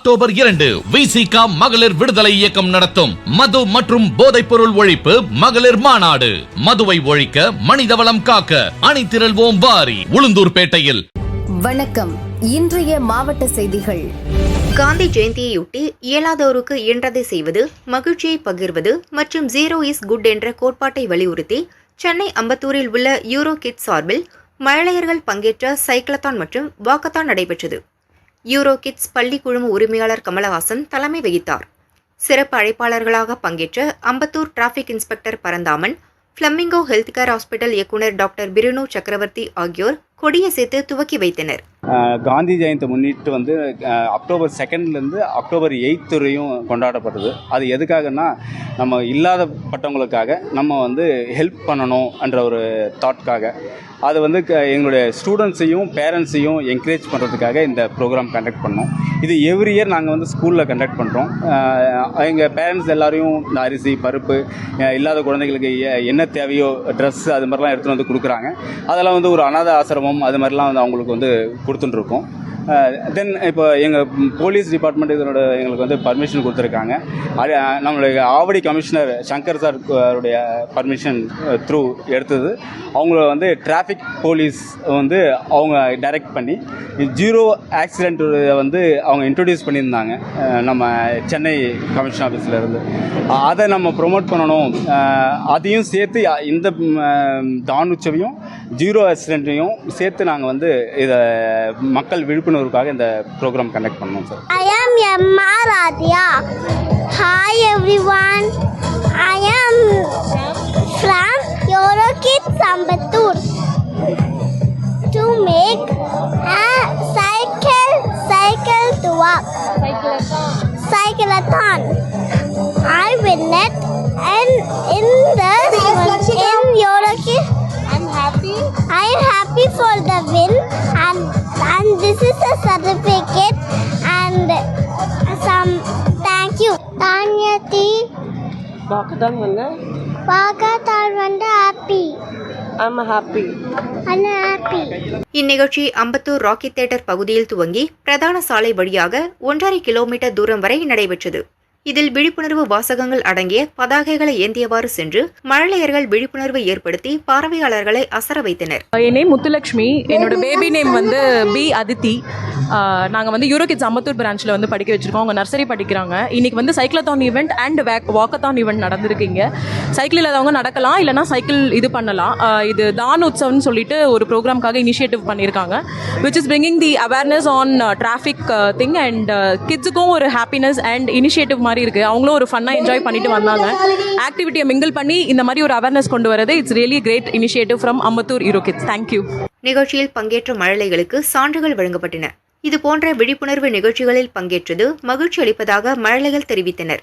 October இரண்டு விசிகா மகளிர் விடுதலை இயக்கம் நடத்தும். மது மற்றும் போதைப் பொருள் ஒழிப்பு மகளிர் மாநாடு. மதுவை ஒழிக்க மனிதவளம் காக்க அணிதிரள்வோம் வாரி உளுந்தூர்பேட்டையில் வணக்கம். இன்றைய மாவட்ட செய்திகள். காந்தி ஜெயந்தியையொட்டி இயலாதோருக்கு இயன்றதை செய்வது மகிழ்ச்சியை பகிர்வது மற்றும் ஜீரோ இஸ் குட் என்ற கோட்பாட்டை வலியுறுத்தி சென்னை அம்பத்தூரில் உள்ள யூரோ கிட் சார்பில் மழலையர்கள் பங்கேற்ற சைக்கிளத்தான் மற்றும் வாக்கத்தான் நடைபெற்றது. யூரோ கிட்ஸ் பள்ளி குழும உரிமையாளர் கமலஹாசன் தலைமை வகித்தார். சிறப்பு அழைப்பாளர்களாக பங்கேற்ற Ambattur traffic inspector Paranthaman Flamingo health care hospital இயக்குனர் டாக்டர் பிருனு சக்கரவர்த்தி ஆகியோர் கொடியசைத்து துவக்கி வைத்தனர். காந்தி ஜெயந்தி முன்னிட்டு வந்து அக்டோபர் செகண்ட்லேருந்து அக்டோபர் எயித் வரையும் கொண்டாடப்படுது அது எதுக்காகன்னா நம்ம இல்லாதப்பட்டவங்களுக்காக நம்ம வந்து ஹெல்ப் பண்ணணும் என்ற ஒரு தாட்காக அது வந்து க- எங்களுடைய ஸ்டூடெண்ட்ஸையும் பேரண்ட்ஸையும் என்கரேஜ் பண்ணுறதுக்காக இந்த ப்ரோக்ராம் கண்டக்ட் பண்ணோம். இது எவ்ரி இயர் நாங்கள் வந்து ஸ்கூலில் கண்டக்ட் பண்ணுறோம் எங்கள் பேரண்ட்ஸ் எல்லோரையும் இந்த அரிசி பருப்பு இல்லாத குழந்தைகளுக்கு என்ன தேவையோ ட்ரெஸ் அது மாதிரிலாம் எடுத்துகிட்டு வந்து கொடுக்குறாங்க. அதெல்லாம் வந்து ஒரு அனாதை ஆசிரமம் அது மாதிரிலாம் வந்து அவங்களுக்கு வந்து கொடுத்துட்டுருக்கோம். தென் இப்போ எங்கள் போலீஸ் டிபார்ட்மெண்ட் இதனோட எங்களுக்கு வந்து பர்மிஷன் கொடுத்துருக்காங்க. அது நம்மளுடைய ஆவடி கமிஷனர் சங்கர் சார் அவருடைய பர்மிஷன் த்ரூ எடுத்தது. அவங்கள வந்து டிராஃபிக் போலீஸ் வந்து அவங்க டைரக்ட் பண்ணி ஜீரோ ஆக்சிடென்ட் வந்து அவங்க இன்ட்ரடியூஸ் பண்ணியிருந்தாங்க நம்ம சென்னை கமிஷன் ஆஃபீஸில் இருந்து. அதை நம்ம ப்ரொமோட் பண்ணணும். அதையும் சேர்த்து இந்த ம், ஜீரோ ஆக்சிடென்ட்டையும் சேர்த்து நாங்கள் வந்து இதை மக்கள் விழிப்புணர்வுக்காக இந்த ப்ரோக்ராம் கண்டக்ட் பண்ணோம் sir for the win and and this is a certificate and some thank you. Tanyati வாக்குதான் வந்து Pagatal வந்து happy. I'm happy I'm happy. இந்நிகழ்ச்சி அம்பத்தூர் ராக்கி தியேட்டர் பகுதியில் துவங்கி பிரதான சாலை வழியாக ஒன்றரை கிலோமீட்டர் தூரம் வரை நடைபெற்றது இதில் விழிப்புணர்வு வாசகங்கள் அடங்கிய பதாகைகளை ஏந்தியவாறு சென்று மழலையர்கள் விழிப்புணர்வு ஏற்படுத்தி பார்வையாளர்களை அசர வைத்தனர். என் நேம் முத்துலக்ஷ்மி. என்னோட பேபி நேம் வந்து பி அதித்தி நாங்கள் வந்து யூரோ கிட்ஸ் அம்பத்தூர் பிரான்ச்சில் வந்து படிக்க வச்சிருக்கோம். அவங்க நர்சரி படிக்கிறாங்க. இன்னைக்கு வந்து cyclathon event and walk walkathon event நடந்திருக்கீங்க cycle இல்லாதவங்க நடக்கலாம் இல்லைனா சைக்கிள் இது பண்ணலாம். இது தான் உற்சவம்னு சொல்லிட்டு ஒரு ப்ரோக்ராம்காக இனிஷியேட்டிவ் பண்ணியிருக்காங்க. Which is bringing the awareness on traffic thing and கிட்ஸுக்கும் ஒரு ஹாப்பினஸ் அண்ட் இனிஷியேட்டிவ் மாதிரி இருக்குது அவங்களும் ஒரு ஃபன்னாக என்ஜாய் பண்ணிட்டு வந்தாங்க. ஆக்டிவிட்டியை மிங்கிள் பண்ணி இந்த மாதிரி ஒரு அவேர்னஸ் கொண்டு வரது it's really great initiative from Ambattur Euro kids thank you நிகழ்ச்சியில் பங்கேற்ற மழலைகளுக்கு சான்றுகள் வழங்கப்பட்டன. இது போன்ற விழிப்புணர்வு நிகழ்ச்சிகளில் பங்கேற்றது மகிழ்ச்சி அளிப்பதாக மழலைகள் தெரிவித்தனர்.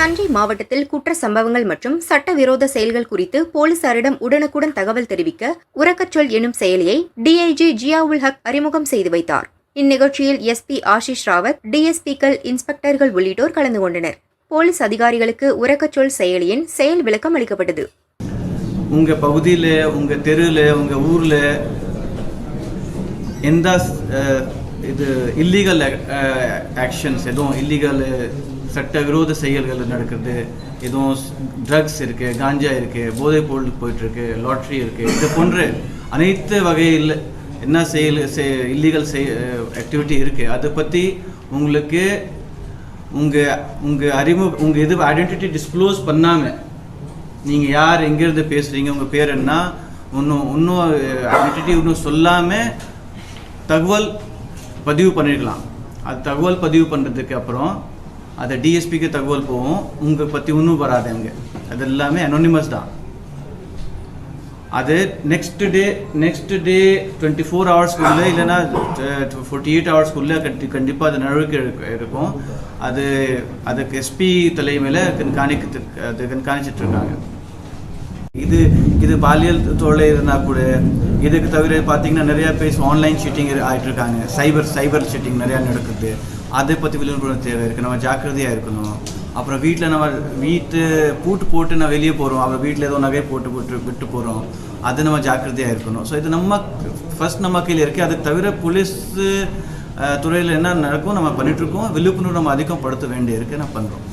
தஞ்சை மாவட்டத்தில் குற்ற சம்பவங்கள் மற்றும் சட்டவிரோத செயல்கள் குறித்து போலீசாரிடம் உடனுக்குடன் தகவல் தெரிவிக்க உறக்கச்சொல் எனும் செயலியை டிஐஜி ஜியாவுல் ஹக் அறிமுகம் செய்து வைத்தார். இந்நிகழ்ச்சியில் எஸ்பி ஆஷிஷ் ராவத் டிஎஸ்பிக்கள் இன்ஸ்பெக்டர்கள் உள்ளிட்டோர் கலந்து கொண்டனர். போலீஸ் அதிகாரிகளுக்கு உறக்கச்சொல் செயலியின் செயல் விளக்கம் அளிக்கப்பட்டது. உங்க பகுதியில் உங்க தெருவில் உங்க ஊர்ல எந்த இது இல்லீகல் ஆக்ஷன்ஸ் எதுவும் இல்லீகல் சட்டவிரோத செயல்கள் நடக்குது. எதுவும் ட்ரக்ஸ் இருக்குது காஞ்சா இருக்குது போதைப் பொருள் போயிட்டுருக்கு லாட்ரி இருக்குது இது போன்ற அனைத்து வகையில் என்ன செயல் இல்லீகல் செய் ஆக்டிவிட்டி இருக்குது அதை பற்றி உங்களுக்கு உங்கள் உங்கள் அறிமு உங்கள் இது ஐடென்டிட்டி டிஸ்க்ளோஸ் பண்ணாமல் நீங்கள் யார் எங்கேருந்து பேசுகிறீங்க உங்கள் பேர் என்ன இன்னும் இன்னும் ஐடென்டிட்டி இன்னும் சொல்லாமல் தகவல் பதிவு பண்ணிருக்கலாம் அது தகவல் பதிவு பண்ணுறதுக்கு அப்புறம் அதை டிஎஸ்பிக்கு தகவல் போகும். உங்கள் பற்றி ஒன்றும் வராது அங்கே. அது எல்லாமே அனோனிமஸ் தான். அது next day next day twenty four ஹவர்ஸ்க்குள்ளே இல்லைன்னா ஃபோர்ட்டி எயிட் ஹவர்ஸ்க்குள்ளே கண்டி கண்டிப்பாக அது நடவடிக்கை இருக்கும் அது அதுக்கு எஸ்பி தலைமையில் கண்காணிக்க அது கண்காணிச்சிட்ருக்காங்க இருக்காங்க. இது இது பாலியல் தொழில் இருந்தால் கூட இதுக்கு தவிர பார்த்தீங்கன்னா நிறைய பேர் ஆன்லைன் சீட்டிங் ஆகிட்டு இருக்காங்க சைபர் சைபர் சீட்டிங் நிறையா நடக்குது. அதை பற்றி விழிப்புணர்வு தேவை இருக்குது நம்ம ஜாக்கிரதையாக இருக்கணும். அப்புறம் வீட்டில் நம்ம வீட்டு பூட்டு போட்டு நான் வெளியே போகிறோம் அப்புறம் வீட்டில் ஏதோ நகை போட்டு போட்டு விட்டு போகிறோம் அது நம்ம ஜாக்கிரதையாக இருக்கணும். ஸோ இது நம்ம ஃபஸ்ட் நம்ம கையில் இருக்குது அது தவிர போலீஸ் துறையில் என்ன நடக்கும் நம்ம பண்ணிகிட்ருக்கோம் விழிப்புணர்வு நம்ம அதிகம் படுத்த வேண்டியிருக்கு. நான் பண்ணுறோம்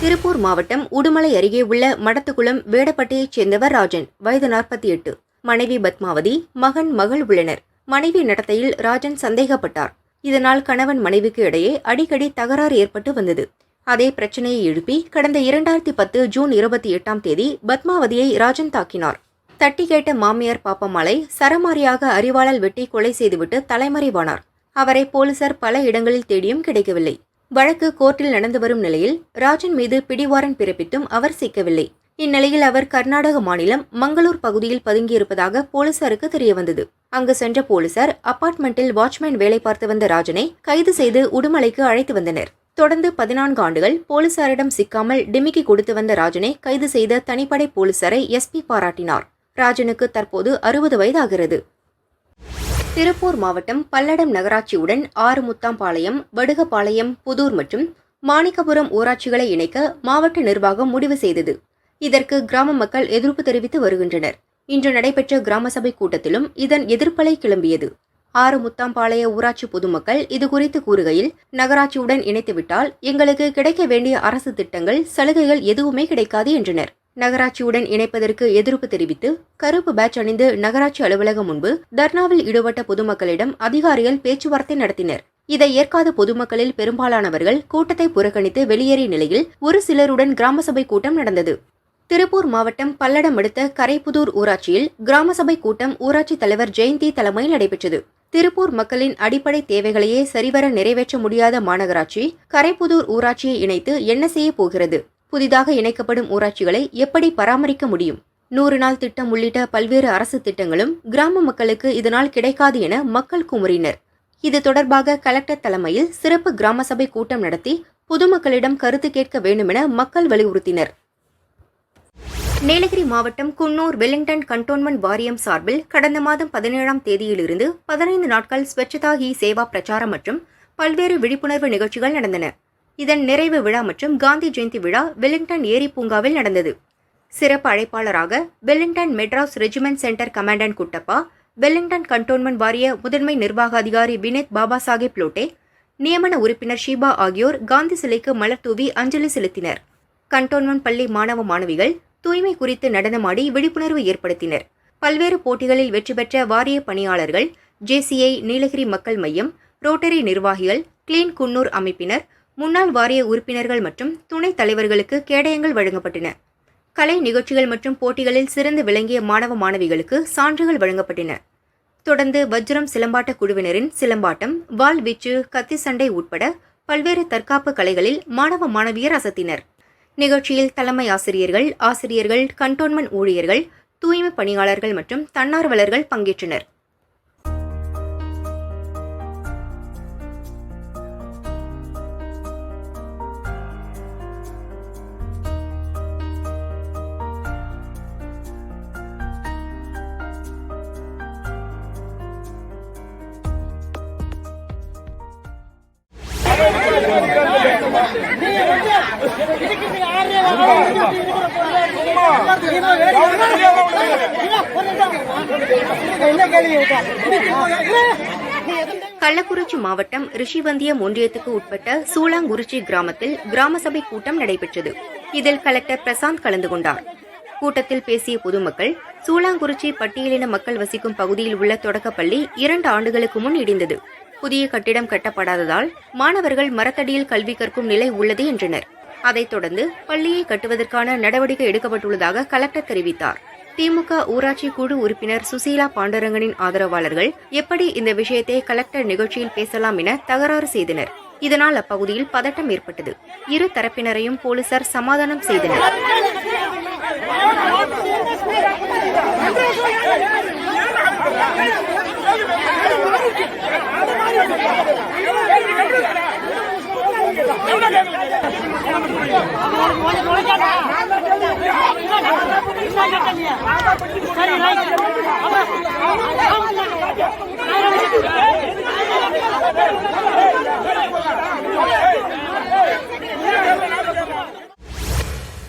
திருப்பூர் மாவட்டம் உடுமலை அருகே உள்ள மடத்துக்குளம் வேடப்பட்டியைச் சேர்ந்தவர் ராஜன். வயது நாற்பத்தி எட்டு. மனைவி பத்மாவதி மகன் மகள் உள்ளனர். மனைவி நடத்தையில் ராஜன் சந்தேகப்பட்டார். இதனால் கணவன் மனைவிக்கு இடையே அடிக்கடி தகராறு ஏற்பட்டு வந்தது. அதே பிரச்சனையை எழுப்பி கடந்த இரண்டாயிரத்தி பத்து ஜூன் இருபத்தி எட்டாம் தேதி பத்மாவதியை ராஜன் தாக்கினார். தட்டி கேட்ட மாமியார் பாப்பம்மாளை சரமாரியாக அறிவாளால் வெட்டி கொலை செய்துவிட்டு தலைமறைவானார். அவரை போலீசார் பல இடங்களில் தேடியும் கிடைக்கவில்லை. வழக்கு கோர்ட்டில் நடந்து வரும் நிலையில் ராஜன் மீது பிடிவாரன் பிறப்பித்தும் அவர் சிக்கவில்லை. இந்நிலையில் அவர் கர்நாடக மாநிலம் மங்களூர் பகுதியில் பதுங்கியிருப்பதாக போலீசாருக்கு தெரியவந்தது. அங்கு சென்ற போலீசார் அபார்ட்மெண்ட்டில் வாட்ச்மேன் வேலை பார்த்து வந்த ராஜனை கைது செய்து உடுமலைக்கு அழைத்து வந்தனர். தொடர்ந்து பதினான்கு ஆண்டுகள் போலீசாரிடம் சிக்காமல் டிமிக்கி கொடுத்து வந்த ராஜனை கைது செய்த தனிப்படை போலீசாரை எஸ்பி பாராட்டினார். ராஜனுக்கு தற்போது அறுபது வயதாகிறது. திருப்பூர் மாவட்டம் பல்லடம் நகராட்சியுடன் ஆறுமுத்தாம்பாளையம் வடுகபாளையம் புதூர் மற்றும் மாணிக்கபுரம் ஊராட்சிகளை இணைக்க மாவட்ட நிர்வாகம் முடிவு செய்தது. இதற்கு கிராம மக்கள் எதிர்ப்பு தெரிவித்து வருகின்றனர். இன்று நடைபெற்ற கிராம சபை கூட்டத்திலும் இதன் எதிர்ப்பலை கிளம்பியது. ஆறு முத்தாம்பாளைய ஊராட்சி பொதுமக்கள் இதுகுறித்து கூறுகையில் நகராட்சியுடன் இணைத்துவிட்டால் எங்களுக்கு கிடைக்க வேண்டிய அரசு திட்டங்கள் சலுகைகள் எதுவுமே கிடைக்காது என்றனர். நகராட்சியுடன் இணைப்பதற்கு எதிர்ப்பு தெரிவித்து கருப்பு பேட்ச் அணிந்து நகராட்சி அலுவலகம் முன்பு தர்ணாவில் ஈடுபட்ட பொதுமக்களிடம் அதிகாரிகள் பேச்சுவார்த்தை நடத்தினர். இதை ஏற்காத பொதுமக்களில் பெரும்பாலானவர்கள் கூட்டத்தை புறக்கணித்து வெளியேறிய நிலையில் ஒரு சிலருடன் கிராம சபை கூட்டம் நடந்தது. திருப்பூர் மாவட்டம் பல்லடம் அடுத்த கரைப்புதூர் ஊராட்சியில் கிராம சபை கூட்டம் ஊராட்சி தலைவர் ஜெயந்தி தலைமையில் நடைபெற்றது. திருப்பூர் மக்களின் அடிப்படை தேவைகளையே சரிவர நிறைவேற்ற முடியாத மாநகராட்சி கரைப்புதூர் ஊராட்சியை இணைத்து என்ன செய்ய போகிறது? புதிதாக இணைக்கப்படும் ஊராட்சிகளை எப்படி பராமரிக்க முடியும்? நூறு நாள் திட்டம் உள்ளிட்ட பல்வேறு அரசு திட்டங்களும் கிராம மக்களுக்கு இதனால் கிடைக்காது என மக்கள் குமுறினர். இது தொடர்பாக கலெக்டர் தலைமையில் சிறப்பு கிராம சபை கூட்டம் நடத்தி பொதுமக்களிடம் கருத்து கேட்க வேண்டுமென மக்கள் வலியுறுத்தினர். நீலகிரி மாவட்டம் குன்னூர் வெலிங்டன் கண்டோன்மெண்ட் வாரியம் சார்பில் கடந்த மாதம் பதினேழாம் தேதியிலிருந்து பதினைந்து நாட்கள் ஸ்வச்சதா ஹி சேவா பிரச்சாரம் மற்றும் பல்வேறு விழிப்புணர்வு நிகழ்ச்சிகள் நடந்தன. இதன் நிறைவு விழா மற்றும் காந்தி ஜெயந்தி விழா வெலிங்டன் ஏரி பூங்காவில் நடந்தது. சிறப்பு அழைப்பாளராக Wellington Madras regiment centre commandant Kuttappa Wellington cantonment வாரிய முதன்மை நிர்வாக அதிகாரி வினேத் பாபா சாஹேப் லோட்டே நியமன உறுப்பினர் ஷீபா ஆகியோர் காந்தி சிலைக்கு மலர் தூவி அஞ்சலி செலுத்தினர். கண்டோன்மெண்ட் பள்ளி மாணவ மாணவிகள் தூய்மை குறித்து நடனமாடி விழிப்புணர்வு ஏற்படுத்தினர். பல்வேறு போட்டிகளில் வெற்றி பெற்ற வாரிய பணியாளர்கள் ஜேசிஐ நீலகிரி மக்கள் மையம் ரோட்டரி நிர்வாகிகள் கிளீன் குன்னூர் அமைப்பினர் முன்னாள் வாரிய உறுப்பினர்கள் மற்றும் துணைத் தலைவர்களுக்கு கேடயங்கள் வழங்கப்பட்டன. கலை நிகழ்ச்சிகள் மற்றும் போட்டிகளில் சிறந்து விளங்கிய மாணவ மாணவிகளுக்கு சான்றுகள் வழங்கப்பட்டன. தொடர்ந்து வஜ்ரம் சிலம்பாட்ட குழுவினரின் சிலம்பாட்டம் வாள் வீச்சு கத்தி சண்டை உட்பட பல்வேறு தற்காப்பு கலைகளில் மாணவ மாணவியர் அசத்தினர். நிகழ்ச்சியில் தலைமை ஆசிரியர்கள் ஆசிரியர்கள் கண்டோன்மெண்ட் ஊழியர்கள் தூய்மை பணியாளர்கள் மற்றும் தன்னார்வலர்கள் பங்கேற்றனர். கள்ளக்குறிச்சி மாவட்டம் ரிஷிவந்தியம் ஒன்றியத்துக்கு உட்பட்ட சூளாங்குறிச்சி கிராமத்தில் கிராம சபை கூட்டம் நடைபெற்றது. இதில் கலெக்டர் பிரசாந்த் கலந்து கொண்டார். கூட்டத்தில் பேசிய பொதுமக்கள் சூளாங்குறிச்சி பட்டியலின மக்கள் வசிக்கும் பகுதியில் உள்ள தொடக்கப்பள்ளி இரண்டு ஆண்டுகளுக்கு முன் இடிந்தது. புதிய கட்டிடம் கட்டப்படாததால் மாணவர்கள் மரத்தடியில் கல்வி கற்கும் நிலை உள்ளது என்றனர். அதைத் தொடர்ந்து பள்ளியை கட்டுவதற்கான நடவடிக்கை எடுக்கப்பட்டுள்ளதாக கலெக்டர் தெரிவித்தார். திமுக ஊராட்சி குழு உறுப்பினர் சுசீலா பாண்டரங்கனின் ஆதரவாளர்கள் எப்படி இந்த விஷயத்தை கலெக்டர் நிகழ்ச்சியில் பேசலாம் என தகராறு செய்தனர். இதனால் அப்பகுதியில் பதட்டம் ஏற்பட்டது. இரு தரப்பினரையும் போலீசார் சமாதானம் செய்தனர்.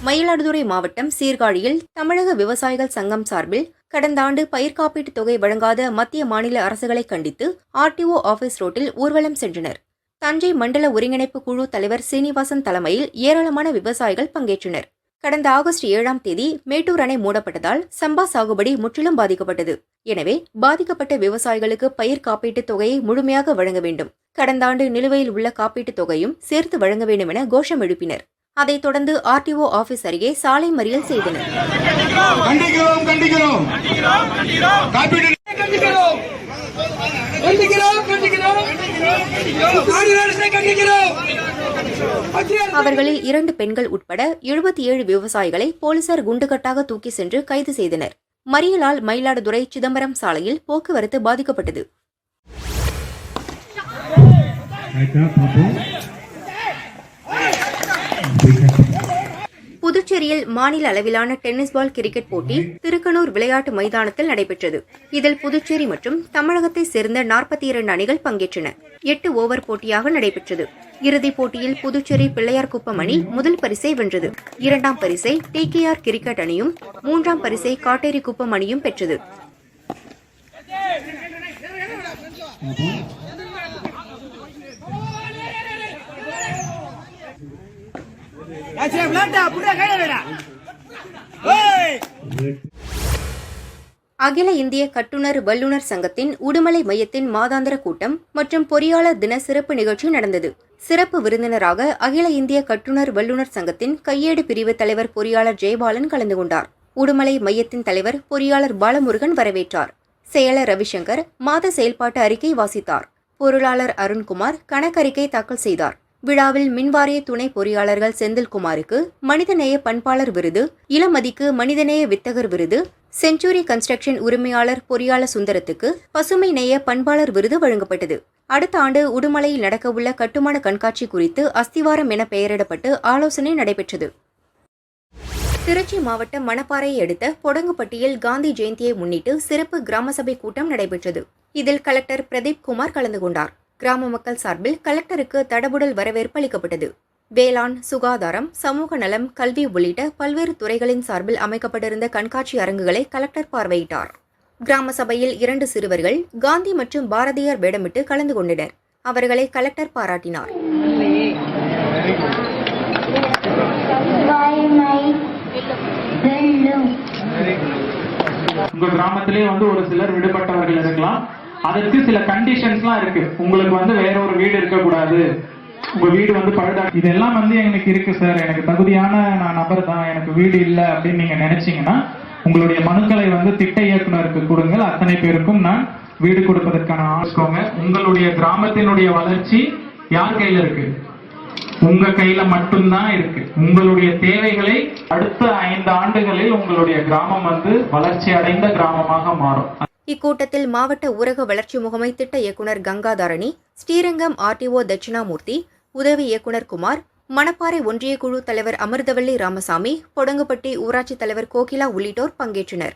மயிலாடுதுறை மாவட்டம் சீர்காழியில் தமிழக விவசாயிகள் சங்கம் சார்பில் கடந்த ஆண்டு பயிர் காப்பீட்டுத் தொகை வழங்காத மத்திய மாநில அரசுகளை கண்டித்து ஆர்டிஓ ஆபீஸ் ரோட்டில் ஊர்வலம் சென்றனர். தஞ்சை மண்டல ஒருங்கிணைப்பு குழு தலைவர் சீனிவாசன் தலைமையில் ஏராளமான விவசாயிகள் பங்கேற்றனர். கடந்த ஆகஸ்ட் ஏழாம் தேதி மேட்டூர் அணை மூடப்பட்டதால் சம்பா சாகுபடி முற்றிலும் பாதிக்கப்பட்டது. எனவே பாதிக்கப்பட்ட விவசாயிகளுக்கு பயிர் காப்பீட்டுத் தொகையை முழுமையாக வழங்க வேண்டும். கடந்த ஆண்டு நிலுவையில் உள்ள காப்பீட்டுத் தொகையும் சேர்த்து வழங்க வேண்டும் என கோஷம் எழுப்பினர். அதைத் தொடர்ந்து ஆர்டிஓ ஆபீஸ் அருகே சாலை மறியல் செய்தனர். கண்டிக்கிறோம் அவர்களில் இரண்டு பெண்கள் உட்பட எழுபத்தி ஏழு விவசாயிகளை போலீசார் குண்டுகட்டாக தூக்கி சென்று கைது செய்தனர் மறியலால் மயிலாடுதுறை சிதம்பரம் சாலையில் போக்குவரத்து பாதிக்கப்பட்டது புதுச்சேரியில் மாநில அளவிலான டென்னிஸ் பால் கிரிக்கெட் போட்டி திருக்கனூர் விளையாட்டு மைதானத்தில் நடைபெற்றது. இதில் புதுச்சேரி மற்றும் தமிழகத்தைச் சேர்ந்த நாற்பத்தி இரண்டு அணிகள் பங்கேற்றன. எட்டு ஓவர் போட்டியாக நடைபெற்றது. இறுதிப் போட்டியில் புதுச்சேரி பிள்ளையார்குப்பம் அணி முதல் பரிசை வென்றது. இரண்டாம் பரிசை டிகேஆர் கிரிக்கெட் அணியும் மூன்றாம் பரிசை காட்டேரி குப்பம் அணியும் பெற்றது ஆச்சே விளையாட்டா புடியா கையில வேடா ஓய் அகில இந்திய கட்டுனர் வல்லுநர் சங்கத்தின் உடுமலை மையத்தின் மாதாந்திர கூட்டம் மற்றும் பொறியாளர் தின சிறப்பு நிகழ்ச்சி நடந்தது. சிறப்பு விருந்தினராக அகில இந்திய கட்டுனர் வல்லுநர் சங்கத்தின் கையேடு பிரிவு தலைவர் பொறியாளர் ஜெயபாலன் கலந்து கொண்டார். உடுமலை மையத்தின் தலைவர் பொறியாளர் பாலமுருகன் வரவேற்றார். செயலர் ரவிசங்கர் மாத செயல்பாட்டு அறிக்கை வாசித்தார். பொருளாளர் அருண்குமார் கணக்கறிக்கை தாக்கல் செய்தார். விழாவில் மின்வாரிய துணை பொறியாளர்கள் செந்தில்குமாருக்கு மனிதநேய பண்பாளர் விருது இளமதிக்கு மனிதநேய வித்தகர் விருது செஞ்சுரி கன்ஸ்ட்ரக்ஷன் உரிமையாளர் பொறியாளர் சுந்தரத்துக்கு பசுமை நேய பண்பாளர் விருது வழங்கப்பட்டது. அடுத்த ஆண்டு உடுமலையில் நடக்கவுள்ள கட்டுமான கண்காட்சி குறித்து அஸ்திவாரம் என பெயரிடப்பட்டு ஆலோசனை நடைபெற்றது. திருச்சி மாவட்டம் மணப்பாறையை அடுத்த பொடங்குப்பட்டியில் காந்தி ஜெயந்தியை முன்னிட்டு சிறப்பு கிராம சபை கூட்டம் நடைபெற்றது. இதில் கலெக்டர் பிரதீப் குமார் கலந்து கொண்டார். கிராம மக்கள் சார்பில் கலெக்டருக்கு தடபுடல் வரவேற்பு அளிக்கப்பட்டது. வேளாண் சுகாதாரம் சமூக நலம் கல்வி உள்ளிட்ட பல்வேறு துறைகளின் சார்பில் அமைக்கப்பட்டிருந்த கண்காட்சி அரங்குகளை கலெக்டர் பார்வையிட்டார். கிராம சபையில் இரண்டு சிறுவர்கள் காந்தி மற்றும் பாரதியார் வேடமிட்டு கலந்து கொண்டனர். அவர்களை கலெக்டர் பாராட்டினார். உங்க கிராமத்திலே வந்து ஒரு சிலர் விடுபட்டவர்கள் இருக்கலாம். அதற்கு சில கண்டிஷன்ஸ்லாம் இருக்கு. உங்களுக்கு வந்து வேற ஒரு வீடு இருக்கக்கூடாது. உங்க வீடு வந்து பழுதா இதெல்லாம் வந்து எனக்கு இருக்கு சார் எனக்கு தகுதியான நான் நபர் தான். எனக்கு வீடு இல்லை அப்படின்னு நீங்க நினைச்சீங்கன்னா உங்களுடைய மனுக்களை வந்து திட்ட இயக்குனருக்கு கொடுங்கள் அத்தனை பேருக்கும் நான் வீடு கொடுப்பதற்கான ஆலோசிக்கோங்க உங்களுடைய கிராமத்தினுடைய வளர்ச்சி யார் கையில இருக்கு? உங்க கையில மட்டும்தான் இருக்கு. உங்களுடைய தேவைகளை அடுத்த ஐந்து ஆண்டுகளில் உங்களுடைய கிராமம் வந்து வளர்ச்சி அடைந்த கிராமமாக மாறும். இக்கூட்டத்தில் மாவட்ட ஊரக வளர்ச்சி முகமை திட்ட இயக்குனர் கங்காதாரணி ஸ்ரீரங்கம் ஆர்டிஓ தட்சிணாமூர்த்தி உதவி இயக்குனர் குமார் மணப்பாறை ஒன்றிய குழு தலைவர் அமிர்தவள்ளி ராமசாமி பொடங்குப்பட்டி ஊராட்சி தலைவர் கோகிலா உள்ளிட்டோர் பங்கேற்றனர்.